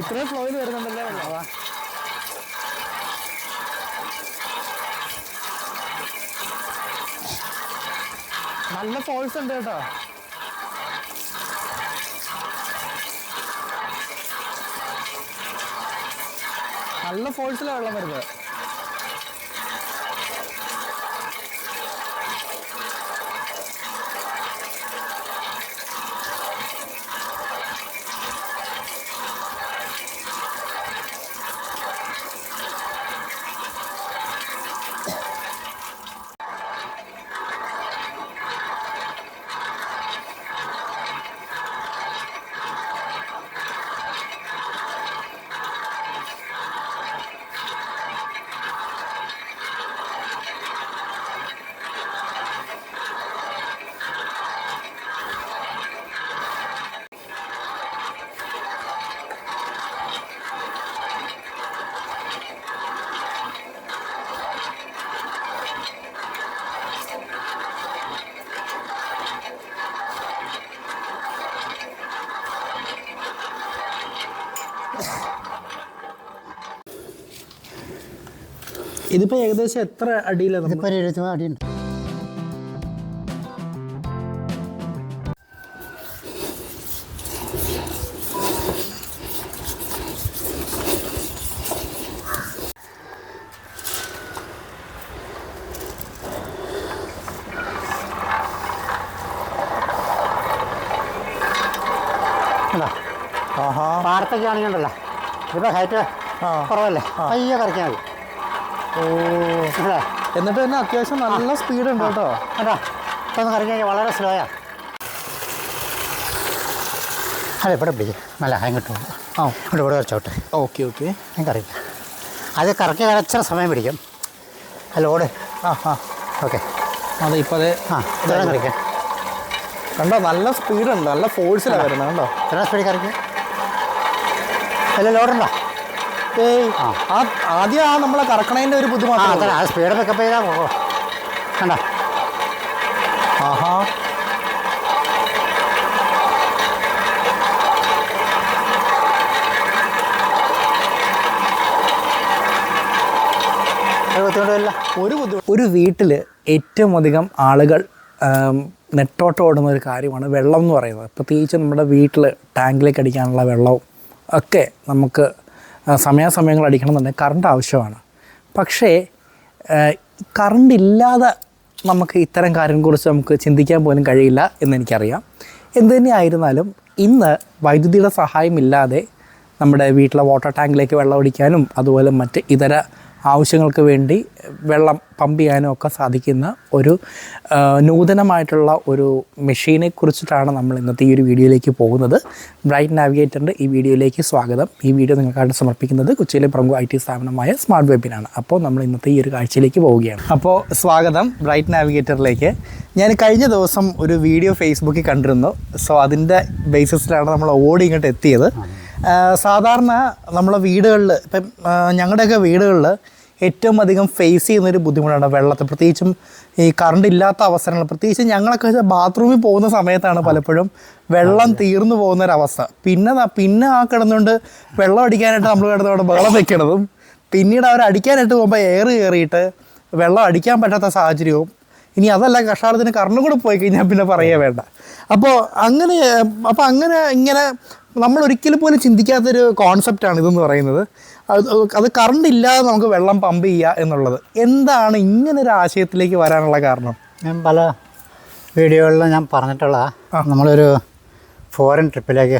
ഇത്രയും ഫ്ലോയിൽ വരുന്നുണ്ടല്ലേ? വെള്ളവാ നല്ല ഫോഴ്സ് ഉണ്ട് കേട്ടോ. നല്ല ഫോഴ്സിലാണ് വെള്ളം വരുന്നത്. ഇതിപ്പോ ഏകദേശം എത്ര അടിയിലാണ് ഇതിപ്പോൾ ഒരു എഴുപത്തി അടിയുണ്ട്. കണ്ടോ? ആഹാ. പാടത്തൊക്കെ ആണെങ്കിൽ ഉണ്ടല്ലോ ഇപ്പൊ ഹൈറ്റ് കുറവല്ലേ? പയ്യെ കറക്കിയാൽ മതി. ഓ? എന്നിട്ട് തന്നെ അത്യാവശ്യം നല്ല സ്പീഡ് ഉണ്ട് കേട്ടോ. കേട്ടോ ഇപ്പം കഴിഞ്ഞാൽ വളരെ സ്ലോയാ അല്ല ഇവിടെ പിടിക്കും. നല്ല അങ്ങോട്ട് പോകും ആ. ഇവിടെ ഇവിടെ വെച്ചോട്ടെ ഓക്കെ ഓക്കെ. ഞാൻ കറിയില്ല അത് കറക്കി ഇച്ചിരി സമയം പിടിക്കും? അല്ല ഓട് ആ ആ. ഓക്കെ. അതെ ഇപ്പോൾ അതെ. ആ ഇതാണ് കറിക്കാം കണ്ടോ നല്ല സ്പീഡുണ്ട് നല്ല ഫോഴ്സിലാണ് വരുന്നത് കണ്ടോ? എത്ര സ്പീഡ് കറിക്കാം? അല്ല ലോഡുണ്ടോ ആ. ആദ്യം ആ നമ്മളെ കറക്കണേന്റെ ഒരു ബുദ്ധിമുട്ടാണ് ബുദ്ധിമുട്ട് ആ സ്പീഡ് പിക്കപ്പ് ചെയ്താൽ പോകും കണ്ടോ. ആഹാ. ഒരു ഒരു വീട്ടിൽ ഏറ്റവും അധികം ആളുകൾ നെട്ടോട്ടം ഓടുന്ന ഒരു കാര്യമാണ് വെള്ളം എന്ന് പറയുന്നത്. പ്രത്യേകിച്ച് നമ്മുടെ വീട്ടിൽ ടാങ്കിലേക്ക് അടിക്കാനുള്ള വെള്ളവും ഒക്കെ നമുക്ക് സമയാസമയങ്ങൾ അടിക്കണമെന്നുണ്ടെങ്കിൽ കറണ്ട് ആവശ്യമാണ്. പക്ഷേ കറണ്ട് ഇല്ലാതെ നമുക്ക് ഇത്തരം കാര്യങ്ങളെക്കുറിച്ച് നമുക്ക് ചിന്തിക്കാൻ പോലും കഴിയില്ല എന്നെനിക്കറിയാം. എന്ത് തന്നെയായിരുന്നാലും ഇന്ന് വൈദ്യുതിയുടെ സഹായമില്ലാതെ നമ്മുടെ വീട്ടിലെ വാട്ടർ ടാങ്കിലേക്ക് വെള്ളം ഒടിക്കാനും അതുപോലെ മറ്റ് ഇതര ആവശ്യങ്ങൾക്ക് വേണ്ടി വെള്ളം പമ്പ് ചെയ്യാനും ഒക്കെ സാധിക്കുന്ന ഒരു നൂതനമായിട്ടുള്ള ഒരു മെഷീനെ കുറിച്ചിട്ടാണ് നമ്മൾ ഇന്നത്തെ ഈ ഒരു വീഡിയോയിലേക്ക് പോകുന്നത്. ബ്രൈറ്റ് നാവിഗേറ്ററിന്റെ ഈ വീഡിയോയിലേക്ക് സ്വാഗതം. ഈ വീഡിയോ നിങ്ങൾക്കായിട്ട് സമർപ്പിക്കുന്നത് കൊച്ചിയിലെ പ്രമുഖ ഐ ടി സ്ഥാപനമായ സ്മാർട്ട് വെബിനാണ് അപ്പോൾ നമ്മൾ ഇന്നത്തെ ഈ ഒരു കാഴ്ചയിലേക്ക് പോവുകയാണ്. അപ്പോൾ സ്വാഗതം ബ്രൈറ്റ് നാവിഗേറ്ററിലേക്ക് ഞാൻ കഴിഞ്ഞ ദിവസം ഒരു വീഡിയോ ഫേസ്ബുക്കിൽ കണ്ടിരുന്നു. സോ അതിന്റെ ബേസിസിലാണ് നമ്മൾ ഓടി ഇങ്ങോട്ട് എത്തിയത്. സാധാരണ നമ്മളെ വീടുകളിൽ ഇപ്പം ഞങ്ങളുടെയൊക്കെ വീടുകളിൽ ഏറ്റവും അധികം ഫേസ് ചെയ്യുന്നൊരു ബുദ്ധിമുട്ടാണ് വെള്ളത്തെ. പ്രത്യേകിച്ചും ഈ കറണ്ട് ഇല്ലാത്ത അവസരങ്ങൾ. പ്രത്യേകിച്ച് ഞങ്ങളൊക്കെ വെച്ചാൽ ബാത്റൂമിൽ പോകുന്ന സമയത്താണ് പലപ്പോഴും വെള്ളം തീർന്നു പോകുന്നൊരവസ്ഥ. പിന്നെ പിന്നെ ആ കിടന്നുകൊണ്ട് വെള്ളം അടിക്കാനായിട്ട് നമ്മൾ കിടന്നുകൊണ്ട് വെള്ളം വെക്കണതും പിന്നീട് അവർ അടിക്കാനായിട്ട് പോകുമ്പോൾ എയർ കയറിയിട്ട് വെള്ളം അടിക്കാൻ പറ്റാത്ത സാഹചര്യവും ഇനി അതല്ല കഷാടത്തിന് കറണ്ടും കൂടെ പോയി കഴിഞ്ഞാൽ പിന്നെ പറയേ വേണ്ട. അപ്പോൾ അങ്ങനെ അപ്പോൾ അങ്ങനെ ഇങ്ങനെ നമ്മൾ ഒരിക്കലും പോലും ചിന്തിക്കാത്തൊരു കോൺസെപ്റ്റാണ് ഇതെന്ന് പറയുന്നത്. അത് കറണ്ട് ഇല്ലാതെ നമുക്ക് വെള്ളം പമ്പ് ചെയ്യുക എന്നുള്ളത്. എന്താണ് ഇങ്ങനെ ഒരു ആശയത്തിലേക്ക് വരാനുള്ള കാരണം? ഞാൻ പല വീഡിയോകളിലും ഞാൻ പറഞ്ഞിട്ടുള്ള നമ്മളൊരു ഫോറിൻ ട്രിപ്പിലേക്ക്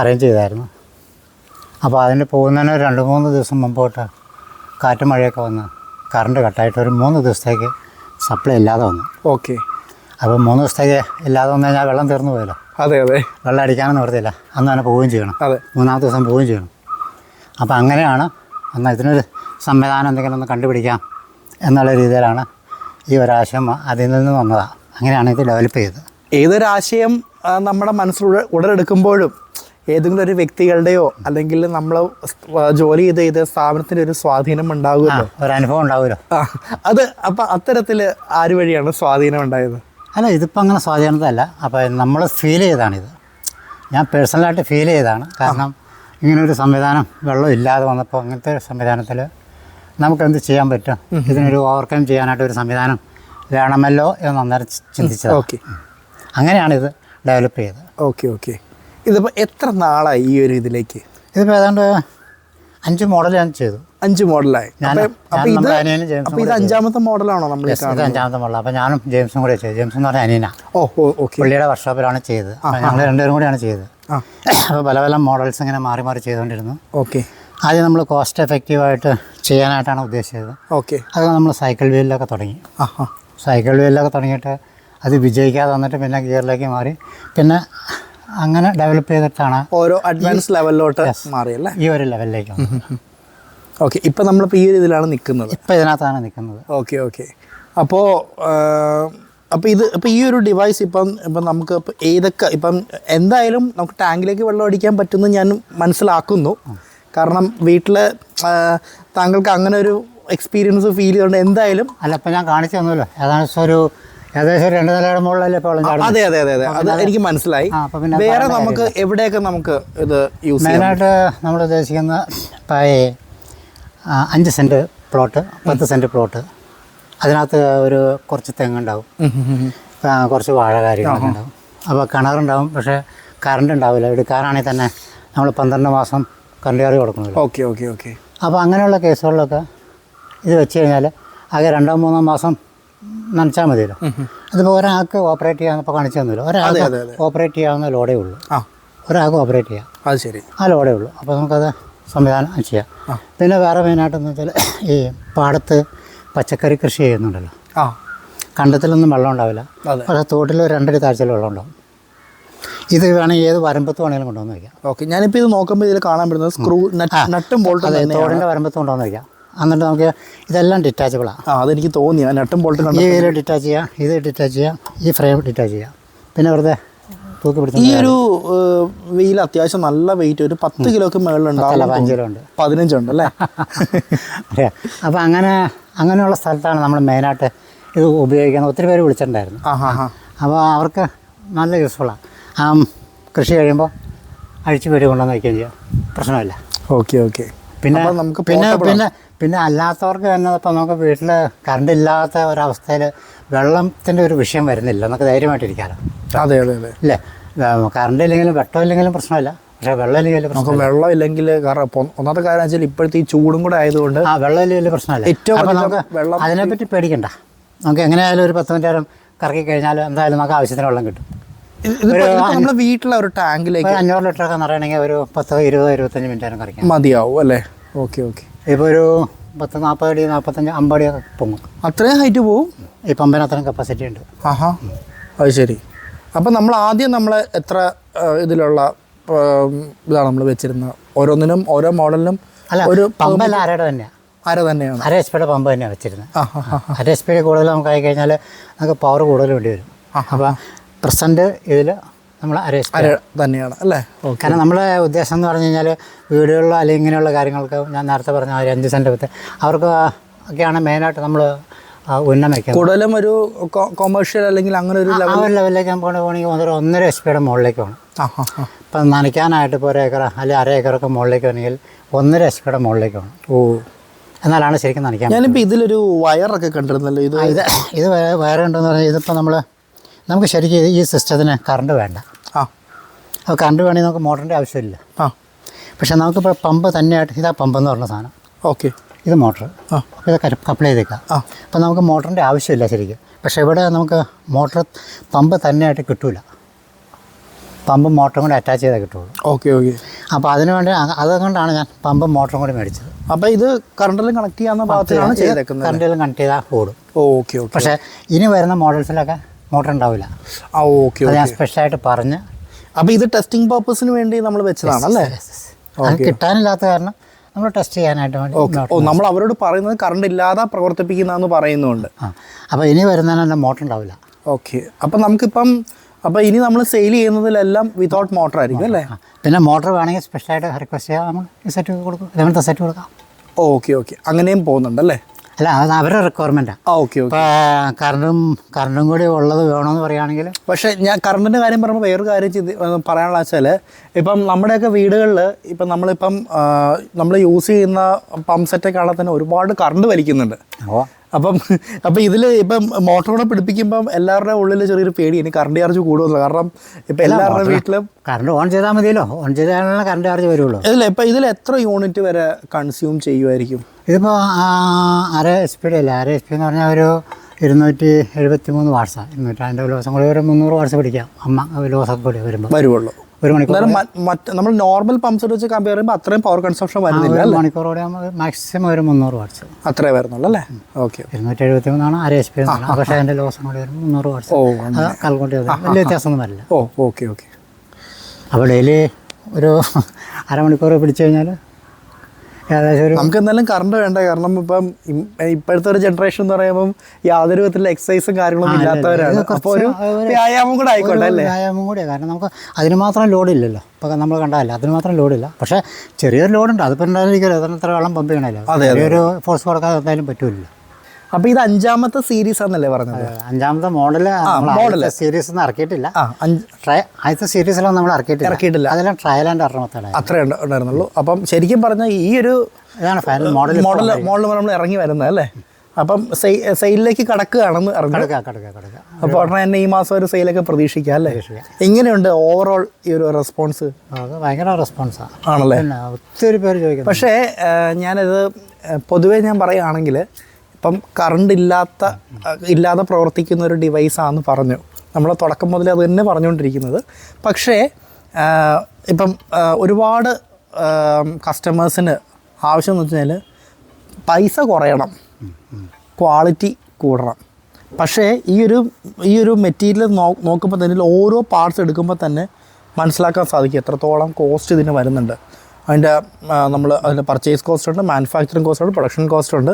അറേഞ്ച് ചെയ്തായിരുന്നു. അപ്പോൾ അതിന് പോകുന്നതിന് രണ്ട് മൂന്ന് ദിവസം മുമ്പോട്ട് കാറ്റും മഴയൊക്കെ വന്ന് കറണ്ട് കട്ടായിട്ട് ഒരു മൂന്ന് ദിവസത്തേക്ക് സപ്ലൈ ഇല്ലാതെ വന്നു. ഓക്കെ അപ്പോൾ മൂന്ന് ദിവസത്തേക്ക് ഇല്ലാതെ വന്നു കഴിഞ്ഞാൽ വെള്ളം തീർന്നു പോയല്ലോ. അതെ അതെ. വെള്ളം അടിക്കാമെന്ന് പറഞ്ഞില്ല അന്ന് തന്നെ പോവുകയും ചെയ്യണം. അതെ. മൂന്നാമത്തെ ദിവസം പോവുകയും ചെയ്യണം. അപ്പോൾ അങ്ങനെയാണ് എന്നാൽ ഇതിനൊരു സംവിധാനം എന്തെങ്കിലും ഒന്ന് കണ്ടുപിടിക്കാം എന്നുള്ള രീതിയിലാണ് ഈ ഒരാശയം അതിൽ നിന്ന് വന്നതാണ് അങ്ങനെയാണ് ഇത് ഡെവലപ്പ് ചെയ്തത്. ഏതൊരാശയം നമ്മുടെ മനസ്സിൽ ഉട- ഉടലെടുക്കുമ്പോഴും ഏതെങ്കിലും ഒരു വ്യക്തികളുടെയോ അല്ലെങ്കിൽ നമ്മൾ ജോലി ചെയ്ത് ചെയ്ത സ്ഥാപനത്തിന്റെ ഒരു സ്വാധീനം ഉണ്ടാകുമല്ലോ ഒരു അനുഭവം ഉണ്ടാവുമല്ലോ. അത് അപ്പം അത്തരത്തിൽ ആര് വഴിയാണ് സ്വാധീനം ഉണ്ടായത്? അല്ല ഇതിപ്പോൾ അങ്ങനെ സ്വാധീനതല്ല. അപ്പോൾ നമ്മൾ ഫീൽ ചെയ്തതാണിത് ഞാൻ പേഴ്സണലായിട്ട് ഫീൽ ചെയ്താണ്. കാരണം ഇങ്ങനൊരു സംവിധാനം വെള്ളം ഇല്ലാതെ വന്നപ്പോൾ അങ്ങനത്തെ സംവിധാനത്തിൽ നമുക്ക് എന്ത് ചെയ്യാൻ പറ്റും? ഇതിനൊരു ഓവർകം ചെയ്യാനായിട്ട് ഒരു സംവിധാനം വേണമല്ലോ എന്ന് അന്നേരം ചിന്തിച്ചത്. ഓക്കെ. അങ്ങനെയാണ് ഇത് ഡെവലപ്പ് ചെയ്തത്. Okay okay. ഇതിപ്പോൾ എത്ര നാളായി ഈ ഒരു ഇതിലേക്ക്? ഇതിപ്പോൾ ഏതാണ്ട് അഞ്ച് മോഡൽ ഞാൻ ചെയ്തു. അഞ്ച് മോഡലായി. അപ്പൊ ഇത് അപ്പം ഇത് അഞ്ചാമത്തെ മോഡലാണോ നമ്മൾ അഞ്ചാമത്തെ മോഡൽ അപ്പൊ ഞാനും ജെയിംസും കൂടെ ചെയ്തു. ജെയിംസ് എന്ന് പറഞ്ഞ അനീന ഓ ഓക്കെ. പുള്ളിയുടെ വർക്ക്ഷോപ്പിലാണ് ചെയ്തത്. ഞങ്ങൾ രണ്ടുപേരും കൂടിയാണ് ചെയ്തത്. അപ്പൊ അപ്പോൾ പല പല മോഡൽസ് ഇങ്ങനെ മാറി മാറി ചെയ്തുകൊണ്ടിരുന്നു. ഓക്കെ. ആദ്യം നമ്മൾ കോസ്റ്റ് എഫക്റ്റീവായിട്ട് ചെയ്യാനായിട്ടാണ് ഉദ്ദേശിച്ചത്. ഓക്കെ. അത് നമ്മൾ സൈക്കിൾ വീലിലൊക്കെ തുടങ്ങി. സൈക്കിൾ വീലിലൊക്കെ തുടങ്ങിയിട്ട് അത് വിജയിക്കാതെ വന്നിട്ട് പിന്നെ ഗിയറിലേക്ക് മാറി. പിന്നെ അങ്ങനെ ഡെവലപ്പ് ചെയ്തിട്ടാണ് ഓരോ അഡ്വാൻസ് ലെവലിലോട്ട് മാറിയല്ലേ? ഈ ഒരു ലെവലിലേക്ക് ഓക്കെ ഇപ്പം നമ്മളിപ്പോൾ ഈ ഒരു ഇതിലാണ് നിൽക്കുന്നത്. ഇപ്പം ഇതിനകത്താണ് നിൽക്കുന്നത്. Okay okay. അപ്പോൾ അപ്പോൾ ഇത് ഇപ്പോൾ ഈ ഒരു ഡിവൈസ് ഇപ്പം ഇപ്പം നമുക്ക് ഏതൊക്കെ ഇപ്പം എന്തായാലും നമുക്ക് ടാങ്കിലേക്ക് വെള്ളം അടിക്കാൻ പറ്റുമെന്ന് ഞാൻ മനസ്സിലാക്കുന്നു. കാരണം വീട്ടിൽ താങ്കൾക്ക് അങ്ങനെ ഒരു എക്സ്പീരിയൻസ് ഫീൽ ചെയ്തുകൊണ്ട് എന്തായാലും അല്ല ഇപ്പം ഞാൻ കാണിച്ചു തന്നല്ലോ. ഏകദേശം ഒരു ഏകദേശം രണ്ട് നിലയുടെ മുകളിലല്ലേ ഇപ്പോൾ അതെ അതെ അതെ അതെ. അത് എനിക്ക് മനസ്സിലായി. വേറെ നമുക്ക് എവിടെയൊക്കെ നമുക്ക് ഇത് യൂസ് ചെയ്യാനായിട്ട് മെയിനായിട്ട് നമ്മൾ ഉദ്ദേശിക്കുന്ന അഞ്ച് സെന്റ് പ്ലോട്ട് പത്ത് സെന്റ് പ്ലോട്ട്. അതിനകത്ത് ഒരു കുറച്ച് തെങ്ങുണ്ടാവും. കുറച്ച് വാഴ കാര്യങ്ങളൊക്കെ ഉണ്ടാവും. അപ്പോൾ കിണറുണ്ടാവും പക്ഷേ കറണ്ട് ഉണ്ടാവില്ല. എടുക്കാനാണെങ്കിൽ തന്നെ നമ്മൾ പന്ത്രണ്ട് മാസം കറണ്ട് ചാർജ് കൊടുക്കണമല്ലോ ഓക്കെ ഓക്കെ ഓക്കെ. അപ്പോൾ അങ്ങനെയുള്ള കേസുകളിലൊക്കെ ഇത് വെച്ച് കഴിഞ്ഞാൽ ആകെ രണ്ടോ മൂന്നോ മാസം നനച്ചാൽ മതിയല്ലോ. അതിപ്പോൾ ഒരാൾക്ക് ഓപ്പറേറ്റ് ചെയ്യാൻ ഇപ്പോൾ കാണിച്ചു തന്നില്ല. ഒരാൾക്ക്. ഓപ്പറേറ്റ് ചെയ്യാവുന്ന ലോഡേ ഉള്ളൂ. ആ. ഒരാൾക്ക് ഓപ്പറേറ്റ് ചെയ്യാം. അത് ശരി. ആ ലോഡേ ഉള്ളൂ. അപ്പോൾ നമുക്കത് സംവിധാനം ചെയ്യാം. ആ. പിന്നെ വേറെ മെയിനായിട്ടെന്ന് വെച്ചാൽ ഈ പാടത്ത് പച്ചക്കറി കൃഷി ചെയ്യുന്നുണ്ടല്ലോ. ആ. കണ്ടത്തിലൊന്നും വെള്ളം ഉണ്ടാവില്ല. പക്ഷേ തോട്ടിൽ രണ്ടടി താഴ്ചയിൽ വെള്ളം ഉണ്ടാവും. ഇത് വേണമെങ്കിൽ ഏത് വരമ്പത്ത് വേണമെങ്കിലും കൊണ്ടുവന്ന് വയ്ക്കാം. ഓക്കെ ഞാനിപ്പോൾ ഇത് നോക്കുമ്പോൾ ഇതിൽ കാണാൻ പറ്റുന്നത് സ്ക്രൂ നട്ടും ബോൾട്ടും അതെ തോടിന്റെ വരമ്പത്ത് കൊണ്ടുവന്ന് വയ്ക്കാം. എന്നിട്ട് നമുക്ക് ഇതെല്ലാം ഡിറ്റാച്ചബിളാണ് ആ. അതെനിക്ക് തോന്നി നട്ടും ബോൾട്ടും ഈ വീൽ ഡിറ്റാച്ച് ചെയ്യാം ഇത് ഡിറ്റാച്ച് ചെയ്യാം ഈ ഫ്രെയിം ഡിറ്റാച്ച് ചെയ്യാം. പിന്നെ വെറുതെ ഈ ഒരു വെയിൽ അത്യാവശ്യം നല്ല വെയിറ്റ് ഒരു പത്ത് കിലോക്ക് പഞ്ചിലുണ്ട് പതിനഞ്ചുണ്ട് അല്ലേ? അപ്പൊ അപ്പോൾ അങ്ങനെ അങ്ങനെയുള്ള സ്ഥലത്താണ് നമ്മൾ മെയിനായിട്ട് ഇത് ഉപയോഗിക്കുന്നത്. ഒത്തിരി പേര് വിളിച്ചിട്ടുണ്ടായിരുന്നു. അപ്പോൾ അവർക്ക് നല്ല യൂസ്ഫുള്ളാണ് ആ കൃഷി കഴിയുമ്പോൾ അഴിച്ചു പേര് കൊണ്ടുവന്ന് വയ്ക്കുകയും ചെയ്യാം. പ്രശ്നമില്ല. Okay okay. പിന്നെ നമുക്ക് പിന്നെ പിന്നെ പിന്നെ അല്ലാത്തവർക്ക് തന്നെ ഇപ്പം നമുക്ക് വീട്ടിൽ കറണ്ട് ഇല്ലാത്ത ഒരവസ്ഥയിൽ വെള്ളത്തിന്റെ ഒരു വിഷയം വരുന്നില്ല. നമുക്ക് ധൈര്യമായിട്ടിരിക്കാമല്ലോ അതെ അതെ അതെ. ഇല്ലേ? കറണ്ട് ഇല്ലെങ്കിലും വെട്ടം ഇല്ലെങ്കിലും പ്രശ്നമില്ല. പക്ഷേ വെള്ളം ഇല്ലെങ്കിലും നമുക്ക് പ്രശ്നം വെള്ളം ഇല്ലെങ്കിൽ കാരണം ഒന്നാമത്തെ കാര്യം വെച്ചാൽ ഇപ്പോഴത്തെ ഈ ചൂടും കൂടെ ആയതുകൊണ്ട് ആ വെള്ളം ഇല്ലെങ്കിലും പ്രശ്നമില്ല. ഏറ്റവും നമുക്ക് വെള്ളം അതിനെപ്പറ്റി പേടിക്കണ്ട. നമുക്ക് എങ്ങനെയായാലും ഒരു പത്ത് മിനിറ്റ് നേരം കറക്കി കഴിഞ്ഞാൽ എന്തായാലും നമുക്ക് ആവശ്യത്തിന് വെള്ളം കിട്ടും. നമ്മുടെ വീട്ടിലെ ഒരു ടാങ്കിലേക്ക് അഞ്ഞൂറ് അഞ്ഞൂറ് ലിറ്ററൊക്കെ നിറയണമെങ്കിൽ ഒരു പത്തോ ഇരുപതോ ഇരുപത്തഞ്ച് മിനിറ്റ് നേരം കറിക്കാം മതിയാവും അല്ലേ? Okay okay. ഇപ്പോൾ ഒരു പത്ത് നാൽപ്പത് അടി നാൽപ്പത്തഞ്ച് അമ്പടി പൊങ്ങും. അത്രയും ഹൈറ്റ് പോവും? ഈ പമ്പിന് അത്രയും കപ്പാസിറ്റി ഉണ്ട്. ആഹാ. അത് ശരി. അപ്പം നമ്മൾ ആദ്യം നമ്മൾ എത്ര ഇതിലുള്ള ഇതാണ് നമ്മൾ വെച്ചിരുന്നത്? ഓരോന്നിനും ഓരോ മോഡലിനും അല്ല ഒരു പമ്പല്ല അരയുടെ തന്നെയാണ് അര തന്നെയാണ്. അര എച്ച് പിയുടെ പമ്പ് തന്നെയാണ് വെച്ചിരുന്നത് അര എച്ച് പിയുടെ കൂടുതൽ നമുക്ക് ആയി കഴിഞ്ഞാൽ നമുക്ക് പവർ കൂടുതൽ വേണ്ടി വരും. അപ്പം പ്രസന്റ് ഇതിൽ നമ്മൾ അര തന്നെയാണ് അല്ലേ? കാരണം നമ്മുടെ ഉദ്ദേശം എന്ന് പറഞ്ഞു കഴിഞ്ഞാൽ വീടുകളിലോ അല്ലെങ്കിൽ ഇങ്ങനെയുള്ള കാര്യങ്ങൾക്ക് ഞാൻ നേരത്തെ പറഞ്ഞ ഒരു അഞ്ച് സെന്റ് വിത്ത് അവർക്ക് ഒക്കെയാണ് മെയിനായിട്ട് നമ്മൾ ഉന്നം വയ്ക്കുന്നത് കൂടുതലും ഒരു കൊമേഴ്ഷ്യൽ അല്ലെങ്കിൽ അങ്ങനെ ഒരു ലെവൽ ലെവലിലേക്ക് നമുക്ക് പോകണമെങ്കിൽ ഒന്നര ഒന്നര എസ് പിയുടെ മുകളിലേക്ക് വേണം. ഇപ്പം നനയ്ക്കാനായിട്ട് ഇപ്പോൾ ഒരു ഏക്കർ അല്ലെങ്കിൽ അര ഏക്കറൊക്കെ മുകളിലേക്ക് വേണമെങ്കിൽ ഒന്നര എസ് പിയുടെ മുകളിലേക്ക് വേണം. ഓ. എന്നാലാണ് ശരിക്കും നനയ്ക്കാൻ ഞാനിപ്പോൾ ഇതിലൊരു വയറൊക്കെ കണ്ടിരുന്നല്ലോ ഇത് ഇത് ഇത് വേ- ഉണ്ടെന്ന് പറഞ്ഞാൽ ഇതിപ്പോൾ നമ്മൾ നമുക്ക് ശരിക്കും ഈ സിസ്റ്റത്തിന് കറണ്ട് വേണ്ട. ആ. അപ്പോൾ കറണ്ട് വേണമെങ്കിൽ നമുക്ക് മോട്ടറിന്റെ ആവശ്യമില്ല. ആ. പക്ഷേ നമുക്കിപ്പോൾ പമ്പ് തന്നെയായിട്ട് ഇതാ പമ്പ് എന്ന് പറഞ്ഞ സാധനം. ഓക്കെ. ഇത് മോട്ടർ ആ. അപ്പോൾ ഇത് കപ്പിൾ ചെയ്തേക്കാം. ആ. അപ്പോൾ നമുക്ക് മോട്ടറിന്റെ ആവശ്യമില്ല ശരിക്കും. പക്ഷേ ഇവിടെ നമുക്ക് മോട്ടർ പമ്പ് തന്നെയായിട്ട് കിട്ടൂല. പമ്പ് മോട്ടറും കൂടി അറ്റാച്ച് ചെയ്താൽ കിട്ടുള്ളൂ. Okay okay. അപ്പോൾ അതിന് വേണ്ടി അതുകൊണ്ടാണ് ഞാൻ പമ്പും മോട്ടറും കൂടി മേടിച്ചത്. അപ്പോൾ ഇത് കറണ്ടിലും കണക്ട് ചെയ്യാവുന്ന ഭാഗത്തിലാണ് ചെയ്തേക്കുന്നത്. കറണ്ടിലും കണക്ട് ചെയ്താൽ ഓടും ഓക്കെ ഓക്കെ. പക്ഷേ ഇനി വരുന്ന മോഡൽസിലൊക്കെ മോട്ടർ ഉണ്ടാവില്ല ആ ഓക്കെ അത് ഞാൻ സ്പെഷ്യലായിട്ട് പറഞ്ഞ് അപ്പോൾ ഇത് ടെസ്റ്റിംഗ് പർപ്പസിന് വേണ്ടി നമ്മൾ വെച്ചതാണ് അല്ലേ? അത് കിട്ടാനില്ലാത്ത കാരണം നമ്മൾ ടെസ്റ്റ് ചെയ്യാനായിട്ട് വേണ്ടി ഓ നമ്മൾ അവരോട് പറയുന്നത് കറണ്ട് ഇല്ലാതെ പ്രവർത്തിപ്പിക്കുന്നതെന്ന് പറയുന്നുണ്ട്. ആ അപ്പോൾ ഇനി വരുന്നതിന് മോട്ടർ ഉണ്ടാവില്ല ഓക്കെ. അപ്പം നമുക്കിപ്പം അപ്പോൾ ഇനി നമ്മൾ സെയിൽ ചെയ്യുന്നതിലെല്ലാം വിതൗട്ട് മോട്ടർ ആയിരിക്കും അല്ലേ? പിന്നെ മോട്ടർ വേണമെങ്കിൽ സ്പെഷ്യലായിട്ട് റിക്വസ്റ്റ് ചെയ്യാം. നമ്മൾ സെറ്റ് കൊടുക്കും. സെറ്റ് കൊടുക്കാം. Okay okay. അങ്ങനെയും പോകുന്നുണ്ട് അല്ലേ അത് അവരുടെ റിക്വയർമെന്റാണ് ഓക്കെ കറണ്ടും കറണ്ടും കൂടി ഉള്ളത് വേണമെന്ന് പറയുകയാണെങ്കിൽ പക്ഷേ ഞാൻ കറണ്ടിന്റെ കാര്യം പറയുമ്പോൾ വേറൊരു കാര്യം ചെയ്ത് പറയാനുള്ള വെച്ചാൽ ഇപ്പം നമ്മുടെയൊക്കെ വീടുകളിൽ ഇപ്പം നമ്മളിപ്പം നമ്മൾ യൂസ് ചെയ്യുന്ന പമ്പ് സെറ്റൊക്കെ ആണെങ്കിൽ തന്നെ ഒരുപാട് കറണ്ട് വലിക്കുന്നുണ്ട്. ഓ. അപ്പം അപ്പം ഇതിൽ ഇപ്പം മോട്ടറോടെ പിടിപ്പിക്കുമ്പം എല്ലാവരുടെ ഉള്ളിൽ ചെറിയൊരു പേടി ഇനി കറണ്ട് ചാർജ് കൂടുമല്ലോ കാരണം ഇപ്പം എല്ലാവരുടെ വീട്ടിലും കറണ്ട് ഓൺ ചെയ്താൽ മതിയല്ലോ. ഓൺ ചെയ്താലുള്ള കറണ്ട് ചാർജ് വരുള്ളൂ. ഇതിൽ ഇപ്പം ഇതിൽ എത്ര യൂണിറ്റ് വരെ കൺസ്യൂം ചെയ്യുമായിരിക്കും? ഇതിപ്പോൾ അര എസ് പിയുടെ അല്ല അര എസ് പി എന്ന് പറഞ്ഞാൽ ഒരു ഇരുന്നൂറ്റി എഴുപത്തി മൂന്ന് വാട്സാണ് ഇരുന്നൂറ്റി അതിന്റെ ഒരു ദിവസം കൂടി ഒരു മുന്നൂറ് വാട്സ് പിടിക്കാം. അമ്മ ലോസൊക്കെ കൂടി വരുമ്പോൾ വരുവുള്ളൂ. ഒരു മണിക്കൂർ നമ്മൾ നോർമൽ പമ്പ് സെറ്റ് വെച്ച് കമ്പയർ ചെയ്യുമ്പോൾ അത്രയും പവർ കൺസംഷൻ വരുന്നില്ല കൂടി മാക്സിമം ഒരു മുന്നൂറ് വാട്സ് അത്രേ വരുന്നുള്ളൂ അല്ലേ? ഓക്കെ ഇരുന്നൂറ്റി എഴുപത്തി മൂന്നാണ് അര എച്ച് പി പക്ഷേ അതിന്റെ ലോസം കൂടി വരുമ്പോൾ മുന്നൂറ് വാട്സ് ഓ അത് ചെയ്താൽ വലിയ വ്യത്യാസമൊന്നും വരില്ല. ഓ ഓക്കെ ഓക്കെ അപ്പോൾ ഡെയിലി ഒരു അരമണിക്കൂർ പിടിച്ചു കഴിഞ്ഞാൽ നമുക്ക് എന്തായാലും കറണ്ട് വേണ്ട. കാരണം ഇപ്പം ഇപ്പോഴത്തെ ഒരു ജനറേഷൻ എന്ന് പറയുമ്പോൾ യാതൊരു വിധത്തിലുള്ള എക്സസൈസും കാര്യങ്ങളൊന്നും ഇല്ലാത്തവരാണ്. അപ്പോൾ ഒരു വ്യായാമം കൂടെ ആയിക്കോട്ടെ അല്ലേ? വ്യായാമം കൂടിയാണ് കാരണം നമുക്ക് അതിന് മാത്രം ലോഡ് ഇല്ലല്ലോ ഇപ്പം നമ്മൾ കണ്ടതല്ല അതിന് മാത്രം ലോഡ് ഇല്ല പക്ഷേ ചെറിയൊരു ലോഡുണ്ട് അതിപ്പോൾ ഉണ്ടായിരിക്കുമല്ലോ അതിന് ഇത്ര വെള്ളം പമ്പ് ചെയ്യണമല്ലോ. ചെറിയൊരു ഫോഴ്സ് കൊടുക്കാതെ എന്തായാലും പറ്റൂല അപ്പോൾ ഇത് അഞ്ചാമത്തെ സീരീസ് ആണല്ലേ പറഞ്ഞത്? അഞ്ചാമത്തെ മോഡൽ മോഡൽ സീരീസ് ഒന്നും ഇറക്കിയിട്ടില്ല. ആദ്യത്തെ സീരീസിലൊന്നും നമ്മൾ ഇറക്കിയിട്ടില്ല. ഇറക്കിയിട്ടില്ല. അതെല്ലാം ട്രയൽ ആൻഡ് എറർ മെത്തേഡാണ് അത്രേ ഉണ്ടായിരുന്നുള്ളൂ. അപ്പം ശരിക്കും പറഞ്ഞാൽ ഈ ഒരു ഇതാണ് ഫൈനൽ മോഡൽ മോഡൽ മോഡൽ നമ്മൾ ഇറങ്ങി വരുന്നത് അല്ലേ? അപ്പം സെയിലിലേക്ക് കടക്കുകയാണെന്ന് അറിഞ്ഞു. അപ്പോൾ ഉടനെ തന്നെ ഈ മാസം ഒരു സെയിലൊക്കെ പ്രതീക്ഷിക്കാം അല്ലേ? എങ്ങനെയുണ്ട് ഓവറോൾ ഈ ഒരു റെസ്പോൺസ് ഭയങ്കര റെസ്പോൺസാണ് ആണല്ലേ? ഒത്തിരി പേര് ചോദിക്കും പക്ഷേ ഞാനത് പൊതുവേ ഞാൻ പറയുകയാണെങ്കിൽ ഇപ്പം കറണ്ട് ഇല്ലാത്ത ഇല്ലാതെ പ്രവർത്തിക്കുന്ന ഒരു ഡിവൈസാണെന്ന് പറഞ്ഞു. നമ്മൾ തുടക്കം മുതലേ അത് തന്നെ പറഞ്ഞുകൊണ്ടിരിക്കുന്നത്. പക്ഷേ ഇപ്പം ഒരുപാട് കസ്റ്റമേഴ്സിന് ആവശ്യം എന്ന് വെച്ചാൽ പൈസ കുറയണം. ക്വാളിറ്റി കൂടണം. പക്ഷേ ഈ ഒരു ഈ ഒരു മെറ്റീരിയൽ നോ നോക്കുമ്പോൾ തന്നെ ഓരോ പാർട്സ് എടുക്കുമ്പോൾ തന്നെ മനസ്സിലാക്കാൻ സാധിക്കും. എത്രത്തോളം കോസ്റ്റ് ഇതിന് വരുന്നുണ്ട്. അതിന്റെ നമ്മൾ അതിന്റെ പർച്ചേസ് കോസ്റ്റ് ഉണ്ട് മാനുഫാക്ചറിങ് കോസ്റ്റ് ഉണ്ട് പ്രൊഡക്ഷൻ കോസ്റ്റ് ഉണ്ട്.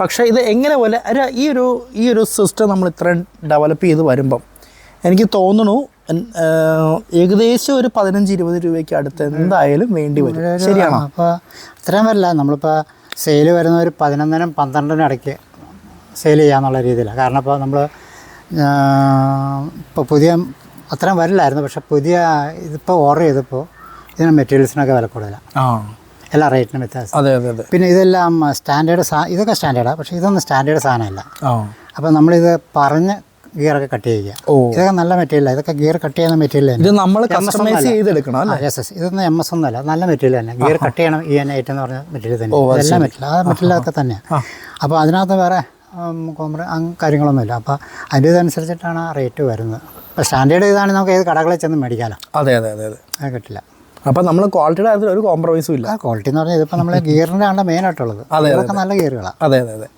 പക്ഷേ ഇത് എങ്ങനെ പോലെ ഒരു ഈ ഒരു ഈ ഒരു സിസ്റ്റം നമ്മൾ ഇത്രയും ഡെവലപ്പ് ചെയ്ത് വരുമ്പം എനിക്ക് തോന്നുന്നു ഏകദേശം ഒരു പതിനഞ്ച് ഇരുപത് രൂപയ്ക്ക് അടുത്ത് എന്തായാലും വേണ്ടി വരും. ശരിയാണോ? അപ്പോൾ അത്രയും വരില്ല. നമ്മളിപ്പോൾ സെയിൽ വരുന്ന ഒരു പതിനൊന്നിനും പന്ത്രണ്ടിനും ഇടയ്ക്ക് സെയിൽ ചെയ്യാമെന്നുള്ള രീതിയിലാണ് കാരണം ഇപ്പോൾ നമ്മൾ ഇപ്പോൾ പുതിയ അത്രയും വരില്ലായിരുന്നു. പക്ഷേ പുതിയ ഇതിപ്പോൾ ഓർഡർ ചെയ്തപ്പോൾ ഇതിന് മെറ്റീരിയൽസിനൊക്കെ വില കൂടുതലാണ് എല്ലാ റേറ്റിനും വ്യത്യാസം. അതെ അതെ അതെ. പിന്നെ ഇതെല്ലാം സ്റ്റാൻഡേർഡ് സാ ഇതൊക്കെ സ്റ്റാൻഡേർഡാണ് പക്ഷേ ഇതൊന്നും സ്റ്റാൻഡേർഡ് സാധനമല്ല. അപ്പോൾ നമ്മളിത് പറഞ്ഞ് ഗിയറൊക്കെ കട്ട് ചെയ്യുക ഇതൊക്കെ നല്ല മെറ്റീരിയലാണ് ഇതൊക്കെ ഗിയർ കട്ട് ചെയ്യുന്ന മെറ്റീരിയൽ തന്നെ. ഇത് നമ്മൾ കസ്റ്റമൈസ് ചെയ്തെടുക്കണം യെസ് യെസ് ഇതൊന്നും എം എസ് ഒന്നുമല്ല നല്ല മെറ്റീരിയൽ തന്നെ. ഗിയർ കട്ട് ചെയ്യണം ഇ എൻ ഐറ്റ് എന്ന് പറഞ്ഞ മെറ്റീരിയൽ തന്നെ. എല്ലാ മെറ്റീരിയൽ ആ മെറ്റീരിയലൊക്കെ തന്നെയാണ് അപ്പോൾ അതിനകത്ത് വേറെ കോംപ്ര കാര്യങ്ങളൊന്നുമില്ല അപ്പോൾ അതിന്റെ ഇതനുസരിച്ചിട്ടാണ് റേറ്റ് വരുന്നത്. അപ്പോൾ സ്റ്റാൻഡേർഡ് ഇതാണ് നമുക്ക് ഏത് കടകളിൽ ചെന്ന് മേടിക്കാമല്ലോ അതെ അതെ അതെ. അത് കിട്ടില്ല. അപ്പം നമ്മൾ ക്വാളിറ്റിയുടെ കാര്യത്തിൽ ഒരു കോംപ്രമൈസും ഇല്ല. ക്വാളിറ്റി എന്ന് പറഞ്ഞാൽ ഇതിപ്പോൾ നമ്മൾ ഗിയറിന്റെ ആണ് മെയിൻ ആയിട്ടുള്ളത്. അതെ, അതൊക്കെ നല്ല ഗിയറുകളാണ് അതെ അതെ അതെ.